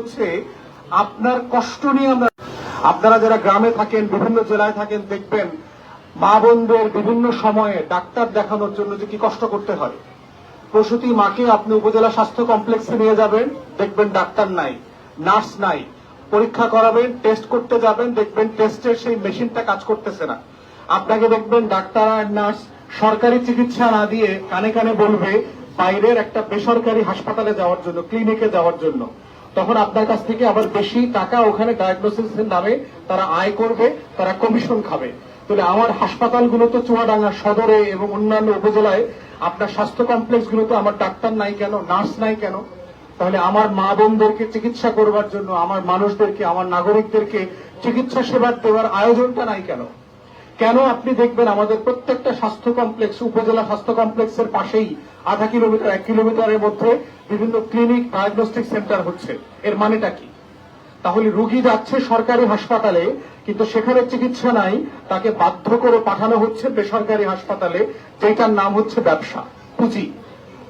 হচ্ছে আপনার কষ্ট নিয়ে আমরা আপনারা যারা গ্রামে থাকেন, বিভিন্ন জেলায় থাকেন, দেখবেন মা বোনদের বিভিন্ন সময়ে ডাক্তার দেখানোর জন্য যে কি কষ্ট করতে হয়। প্রসূতি মাকে আপনি উপজেলা স্বাস্থ্য কমপ্লেক্সে নিয়ে যাবেন, দেখবেন ডাক্তার নাই, নার্স নাই, পরীক্ষা করাবেন, টেস্ট করতে যাবেন, দেখবেন টেস্টের সেই মেশিনটা কাজ করতেছে না। আপনাকে দেখবেন ডাক্তার আর নার্স সরকারি চিকিৎসা না দিয়ে কানে কানে বলবে, বাইরের একটা বেসরকারি হাসপাতালে যাওয়ার জন্য, ক্লিনিকে যাওয়ার জন্য। তখন আপনার কাছ থেকে আবার বেশি টাকা ওখানে ডায়াগনোসিসের নামে তারা আয় করবে, তারা কমিশন খাবে। তাহলে আমার হাসপাতালগুলো তো চুয়াডাঙ্গা সদরে এবং অন্যান্য উপজেলায় আপনার স্বাস্থ্য কমপ্লেক্সগুলোতে আমার ডাক্তার নাই কেন, নার্স নাই কেন? তাহলে আমার মা বোনদেরকে চিকিৎসা করবার জন্য, আমার মানুষদেরকে, আমার নাগরিকদেরকে চিকিৎসা সেবা দেওয়ার আয়োজনটা নাই কেন? কেন আপনি দেখবেন আমাদের প্রত্যেকটা স্বাস্থ্য কমপ্লেক্স, উপজেলা স্বাস্থ্য কমপ্লেক্সের পাশেই আধা কিলোমিটার, এক কিলোমিটারের মধ্যে বিভিন্ন ক্লিনিক ডায়াগনস্টিক সেন্টার হচ্ছে। এর মানেটা কি? তাহলে রুগী যাচ্ছে সরকারি হাসপাতালে, কিন্তু সেখানে চিকিৎসা নাই, তাকে বাধ্য করে পাঠানো হচ্ছে বেসরকারি হাসপাতালে, যেটার নাম হচ্ছে ব্যবসা, পুঁজি।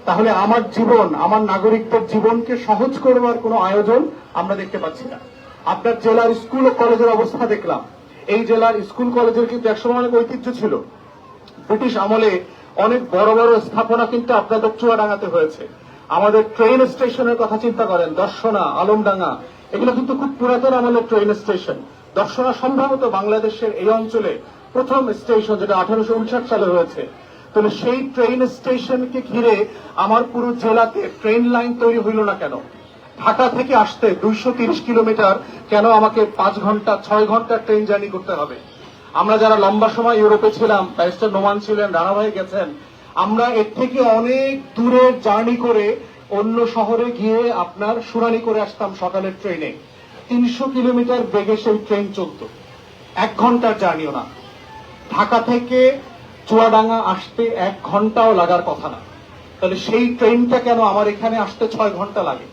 তাহলে আমার জীবন, আমার নাগরিকদের জীবনকে সহজ করবার কোনো আয়োজন আমরা দেখতে পাচ্ছি না। আপনার জেলার স্কুল ও কলেজের অবস্থা দেখলাম। এই জেলার স্কুল কলেজের কিন্তু একসময় অনেক ঐতিহ্য ছিল। ব্রিটিশ আমলে অনেক বড় বড় স্থাপনা কিন্তু আপনাদের চুয়াডাঙ্গাতে হয়েছে। আমাদের ট্রেন স্টেশনের কথা চিন্তা করেন, দর্শনা, আলমডাঙ্গা, এগুলো কিন্তু খুব পুরাতন আমলের ট্রেন স্টেশন। দর্শনা সম্ভবত বাংলাদেশের এই অঞ্চলে প্রথম স্টেশন যেটা আঠারোশো উনষাট সালে হয়েছে। তাহলে সেই ট্রেন স্টেশনকে ঘিরে আমার পুরো জেলাতে ট্রেন লাইন তৈরি হইল না কেন? ঢাকা থেকে আসতে দুইশো তিরিশ কিলোমিটার কেন আমাকে পাঁচ ঘণ্টা, ছয় ঘণ্টা ট্রেন জার্নি করতে হবে? আমরা যারা লম্বা সময় ইউরোপে ছিলাম, ব্যারিস্টার নোমান ছিলেন, রানাভাই গেছেন, আমরা এর থেকে অনেক দূরে জার্নি করে অন্য শহরে গিয়ে আপনার শুনানি করে আসতাম সকালের ট্রেনে। তিনশো কিলোমিটার বেগে সেই ট্রেন চলতো। এক ঘণ্টার জার্নিও না। ঢাকা থেকে চুয়াডাঙ্গা আসতে এক ঘন্টাও লাগার কথা না। তাহলে সেই ট্রেনটা কেন আমার এখানে আসতে ছয় ঘণ্টা লাগে?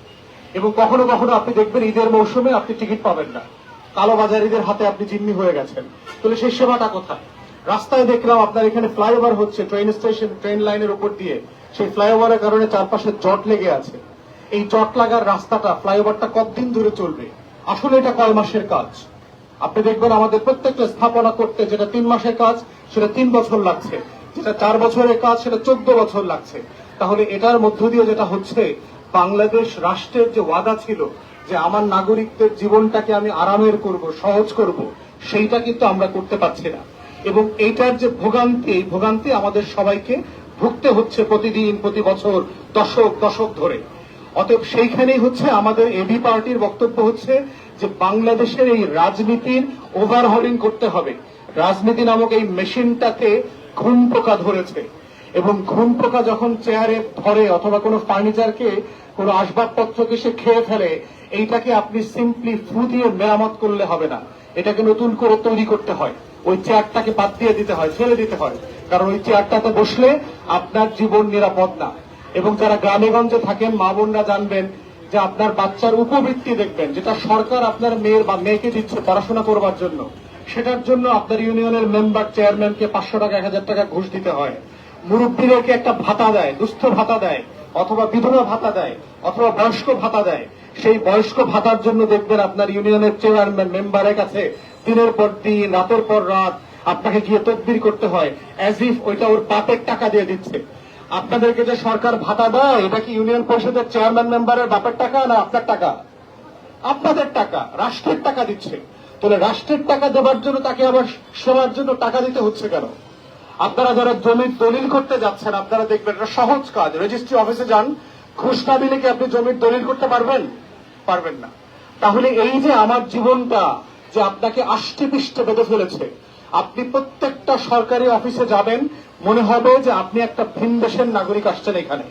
এবং কখনো কখনো আপনি দেখবেন ঈদের মৌসুমে আপনি টিকিট পাবেন না। কালোবাজারিদের হাতে আপনি জিম্মি হয়ে গেছেন। তাহলে সেই সেবাটা কোথায়? রাস্তায় দেখলাম আপনার এখানে ফ্লাইওভার হচ্ছে, ট্রেন স্টেশন, ট্রেন লাইনের উপর দিয়ে। সেই ফ্লাইওভারের কারণে চারপাশে জট লেগে আছে। এই জট লাগার রাস্তাটা, ফ্লাইওভারটা কতদিন ধরে চলবে? আসলে এটা কয় মাসের কাজ? আপনি দেখবেন আমাদের প্রত্যেকটা স্থাপনা করতে যেটা তিন মাসের কাজ, সেটা তিন বছর লাগছে। যেটা চার বছরের কাজ, সেটা চোদ্দ বছর লাগছে। তাহলে এটার মধ্য দিয়ে যেটা হচ্ছে বাংলাদেশ রাষ্ট্রের যে ওয়াদা ছিল যে আমার নাগরিকদের জীবনটাকে আমি আরামের করব, সহজ করব, সেইটা কিন্তু আমরা করতে পারছি না। এবং এইটার যে ভোগান্তি, এই ভোগান্তি আমাদের সবাইকে ভুগতে হচ্ছে প্রতিদিন, প্রতি বছর, দশক দশক ধরে। অতএব সেইখানেই হচ্ছে আমাদের এবি পার্টির বক্তব্য হচ্ছে যে বাংলাদেশের এই রাজনীতির ওভারহলিং করতে হবে। রাজনীতি নামক এই মেশিনটাতে ঘুম পোকা ধরেছে। এবং ঘুম পোকা যখন চেয়ারে ধরে অথবা কোনো ফার্নিচারকে কোনো আসবাবপত্রকে সে খেয়ে ফেলে, এইটাকে আপনি সিম্পলি ফু দিয়ে মেরামত করলে হবে না। এটাকে নতুন করে তৈরি করতে হয়। ওই চেয়ারটাকে বাদ দিয়ে দিতে হয়, ফেলে দিতে হয়। কারণ ওই চেয়ারটাতে বসলে আপনার জীবন নিরাপদ না। এবং যারা গ্রামে গঞ্জে থাকেন, মা বোনরা জানবেন যে আপনার বাচ্চার উপবৃত্তি দেখবেন, যেটা সরকার আপনার মেয়ের বা মেয়েকে দিচ্ছে পড়াশোনা করবার জন্য। সেটার জন্য আপনার ইউনিয়নের মেম্বার চেয়ারম্যানকে পাঁচশো টাকা, এক হাজার টাকা ঘুষ দিতে হয়। মুরব্বীদেরকে একটা ভাতা দেয়, দুস্থ ভাতা দেয়, অথবা বিধবা ভাতা দেয়, অথবা বয়স্ক ভাতা দেয়। সেই বয়স্ক ভাতার জন্য দেখবেন আপনার ইউনিয়নের চেয়ারম্যান, মেম্বারের কাছে দিনের পর দিন, রাতের পর রাত আপনাকে গিয়ে তদবির করতে হয় অ্যাজ ইফ ওইটা ওর বাপের টাকা দিয়ে দিচ্ছে। আপনাদেরকে যে সরকার ভাতা দেয়, এটা কি ইউনিয়ন পরিষদের চেয়ারম্যান মেম্বারের বাপের টাকা না আপনার টাকা? আপনাদের টাকা, রাষ্ট্রের টাকা দিচ্ছে। তাহলে রাষ্ট্রের টাকা দেওয়ার জন্য তাকে আবার সেবার জন্য টাকা দিতে হচ্ছে কেন? আপনারা যারা জমির দলিল করতে যাচ্ছেন, আপনারা দেখবেন এটা সহজ কাজ। রেজিস্ট্রি অফিসে যান, ঘুষ দিলে কি আপনি জমির দলিল করতে পারবেন? পারবেন না। তাহলে এই যে আমার জীবনটা, যে আপনাকে আষ্টে পৃষ্ঠে বেঁধে ফেলেছে, আপনি প্রত্যেকটা সরকারি অফিসে যাবেন, মনে হবে যে আপনি একটা ভিন দেশের নাগরিক আসছেন এখানে।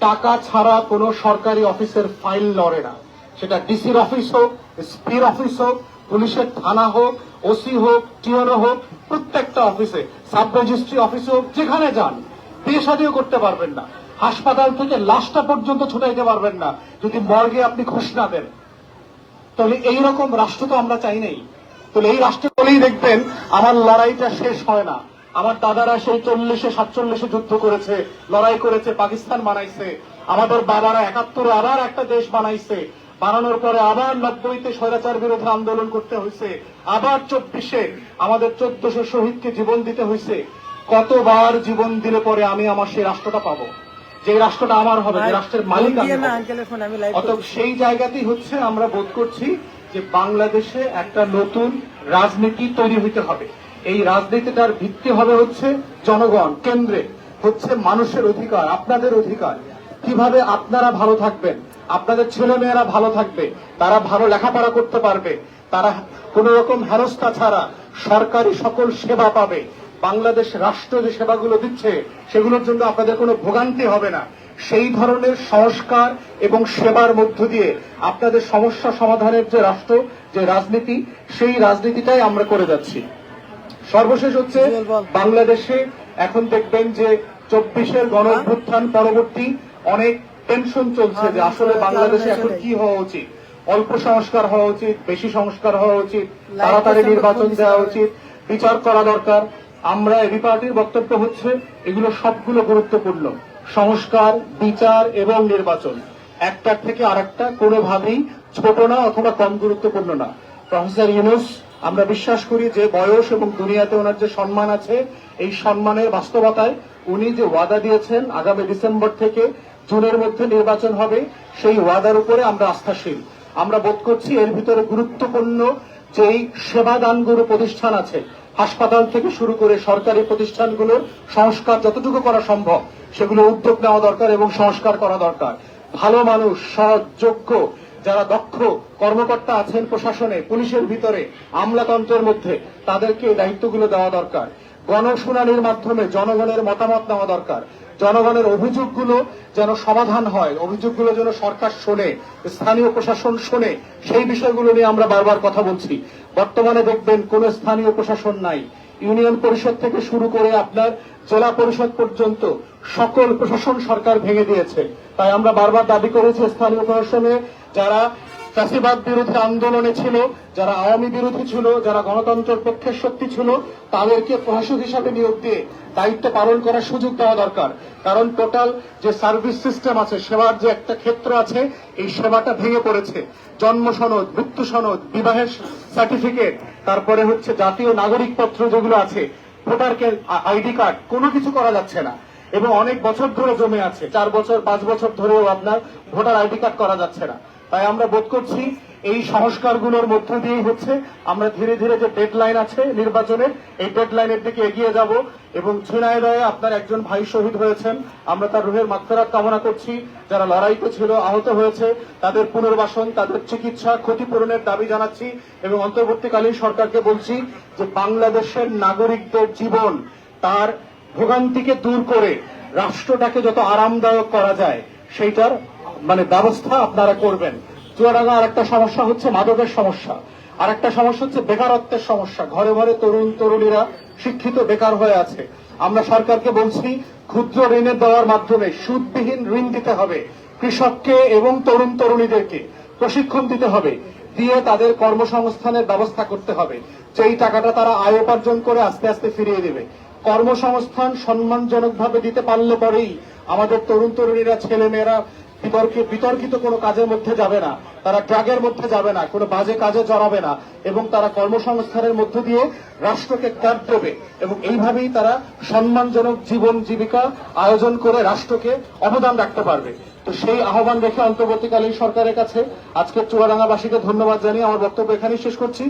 টাকা ছাড়া কোনো সরকারি অফিসের ফাইল লড়ে না। সেটা ডিসির অফিস হোক এসপির অফিস হোক পুলিশের থানা হোক, ওসি হোক, টিওনো হোক, প্রত্যেকটা অফিসে, সাব রেজিস্ট্রি অফিসে হোক, যেখানে যান বিয়ে শাদিও করতে পারবেন না। হাসপাতাল থেকে লাশটা পর্যন্ত ছুটাইতে পারবেন না। যদি মর্গে আপনি ঘুষ না দেন, তাহলে এইরকম রাষ্ট্র তো আমরা চাই নাই। তাহলে এই রাষ্ট্র বলেই দেখবেন, আমার লড়াইটা শেষ হয় না। আমার দাদারা সেই চল্লিশে, সাতচল্লিশে যুদ্ধ করেছে, লড়াই করেছে, পাকিস্তান বানাইছে। আমাদের বাবারা একাত্তরে আবার একটা দেশ বানাইছে। বানানোর পরে আবার নব্বইতে স্বৈরাচার বিরোধী আন্দোলন করতে হয়েছে আবার চব্বিশে আমাদের চোদ্দশো শহীদকে জীবন দিতে হয়েছে। কতবার জীবন দিলে পরে আমি আমার সেই রাষ্ট্রটা পাবো? যে রাষ্ট্রটা আমার হবে যে রাষ্ট্রের মালিক অতএব সেই জায়গাতেই হচ্ছে আমরা বোধ করছি যে বাংলাদেশে একটা নতুন রাজনীতি তৈরি হইতে হবে। এই রাজনীতিটার ভিত্তি হবে হচ্ছে জনগণ কেন্দ্রে হচ্ছে মানুষের অধিকার আপনাদের অধিকার। কীভাবে আপনারা ভালো থাকবেন? আপনাদের ছেলে মেয়েরা ভালো থাকবে তারা ভালো লেখাপড়া করতে পারবে তারা কোন রকম হেনস্থা ছাড়া সরকারি সকল সেবা পাবে। বাংলাদেশ রাষ্ট্র যে সেবাগুলো দিচ্ছে সেগুলোর জন্য আপনাদের কোনো ভোগান্তি হবে না। সেই ধরনের সংস্কার এবং সেবার মধ্য দিয়ে আপনাদের সমস্যা সমাধানের যে রাষ্ট্র যে রাজনীতি সেই রাজনীতিটাই আমরা করে যাচ্ছি। সর্বশেষ হচ্ছে বাংলাদেশে এখন দেখবেন যে চব্বিশের গণ অভ্যুত্থান পরবর্তী অনেক টেনশন চলছে যে আসলে বাংলাদেশে এখন কি হওয়া উচিত? অল্প সংস্কার হওয়া উচিত বেশি সংস্কার হওয়া উচিত তাড়াতাড়ি নির্বাচন দেওয়া উচিত বিচার করা দরকার। আমরা এবি পার্টির বক্তব্য হচ্ছে এগুলো সবগুলো গুরুত্বপূর্ণ। সংস্কার বিচার এবং নির্বাচন। একটার থেকে আরেকটা কোনোভাবেই ছোট না অথবা কম গুরুত্বপূর্ণ না। প্রফেসর ইউনুস আমরা বিশ্বাস করি যে বয়স এবং দুনিয়াতে ওনার যে সম্মান আছে এই সম্মানের বাস্তবতায় উনি যে ওয়াদা দিয়েছেন আগামী ডিসেম্বর থেকে জুনের মধ্যে নির্বাচন হবে, সেই ওয়াদার উপরে আমরা আস্থাশীল। আমরা বোধ করছি এর ভিতরে গুরুত্বপূর্ণ যেই সেবাদানগুলো প্রতিষ্ঠান আছে, হাসপাতাল থেকে শুরু করে সরকারি প্রতিষ্ঠানগুলোর সংস্কার যতটুকু করা সম্ভব, সেগুলো উদ্যোগ নেওয়া দরকার এবং সংস্কার করা দরকার। ভালো মানুষ, সৎ, যোগ্য, যারা দক্ষ কর্মকর্তা আছেন প্রশাসনে, পুলিশের ভিতরে, আমলাতন্ত্রের মধ্যে, তাদেরকে দায়িত্বগুলো দেওয়া দরকার। গণশুনানির মাধ্যমে জনগণের মতামত নেওয়া দরকার। জনগণের অভিযোগগুলো যেন সমাধান হয়, অভিযোগগুলো যেন সরকার শোনে, স্থানীয় প্রশাসন শোনে, সেই বিষয়গুলো নিয়ে আমরা বারবার কথা বলছি। বর্তমানে দেখবেন কোন স্থানীয় প্রশাসন নাই। ইউনিয়ন পরিষদ থেকে শুরু করে আপনার জেলা পরিষদ পর্যন্ত সকল প্রশাসন সরকার ভেঙে দিয়েছে। তাই আমরা বারবার দাবি করেছি স্থানীয় প্রশাসনে, যারা চাষিবাদ বিরোধী আন্দোলনে ছিল, যারা আওয়ামী বিরোধী ছিল, যারা গণতন্ত্রের পক্ষের শক্তি ছিল, তাদেরকে প্রশাসক হিসাবে নিয়োগ দিয়ে দায়িত্ব পালন করার সুযোগ দেওয়া দরকার। কারণ টোটাল যে সার্ভিস সিস্টেম আছে, সেবার যে একটা ক্ষেত্র আছে, এই সেবাটা ভেঙে পড়েছে। জন্ম সনদ, মৃত্যু সনদ, বিবাহের সার্টিফিকেট তারপরে হচ্ছে জাতীয় নাগরিক পত্র যেগুলো আছে, ভোটার আইডি কার্ড, কোনো কিছু করা যাচ্ছে না। এবং অনেক বছর ধরে জমে আছে, চার বছর, পাঁচ বছর ধরেও আপনার ভোটার আইডি কার্ড করা যাচ্ছে না। তাই আমরা বোধ করছি এই সংস্কারগুলোর মধ্য দিয়েই হচ্ছে। আমরা ধীরে ধীরে যে ডেডলাইন আছে নির্বাচনের, এই ডেডলাইনের দিকে এগিয়ে যাব এবং ঝিনাইদহে আপনার একজন ভাই শহীদ হয়েছেন। আমরা তার রুহের মাগফেরাত কামনা করছি। যারা লড়াইতে ছিল, আহত হয়েছে, তাদের পুনর্বাসন, তাদের চিকিৎসা ক্ষতিপূরণের দাবি জানাচ্ছি এবং অন্তর্বর্তীকালীন সরকারকে বলছি যে বাংলাদেশের নাগরিকদের জীবন তার ভোগান্তিকে দূর করে, রাষ্ট্রটাকে যত আরামদায়ক করা যায়, সেইটার মানে ব্যবস্থা আপনারা করবেন। চুয়াডাঙ্গা আর একটা সমস্যা হচ্ছে মাদকের সমস্যা। আর একটা সমস্যা হচ্ছে বেকারত্বের সমস্যা। ঘরে ঘরে তরুণ, তরুণীরা শিক্ষিত, বেকার হয়ে আছে। আমরা সরকারকে বলছি, ক্ষুদ্র ঋণের দেওয়ার মাধ্যমে সুদবিহীন ঋণ দিতে হবে। কৃষককে এবং তরুণ, তরুণীদেরকে প্রশিক্ষণ দিতে হবে। দিয়ে তাদের কর্মসংস্থানের ব্যবস্থা করতে হবে। যেই টাকাটা তারা আয় উপার্জন করে আস্তে আস্তে ফিরিয়ে দেবে। কর্মসংস্থান সম্মানজনকভাবে দিতে পারলে পরেই আমাদের তরুণ তরুণীরা ছেলে মেয়েরা বিতর্কে বিতর্কিত কোনো কাজের মধ্যে যাবে না। তারা ড্রাগের মধ্যে যাবে না, কোনো বাজে কাজে জড়াবে না এবং তারা কর্মসংস্থানের মধ্য দিয়ে রাষ্ট্রকে ক্যাপ দেবে এবং এইভাবেই তারা সম্মানজনক জীবন জীবিকা আয়োজন করে রাষ্ট্রকে অবদান রাখতে পারবে। তো সেই আহ্বান রেখে অন্তর্বর্তীকালীন সরকারের কাছে আজকে চুয়াডাঙ্গাবাসীকে ধন্যবাদ জানিয়ে আমার বক্তব্য এখানেই শেষ করছি।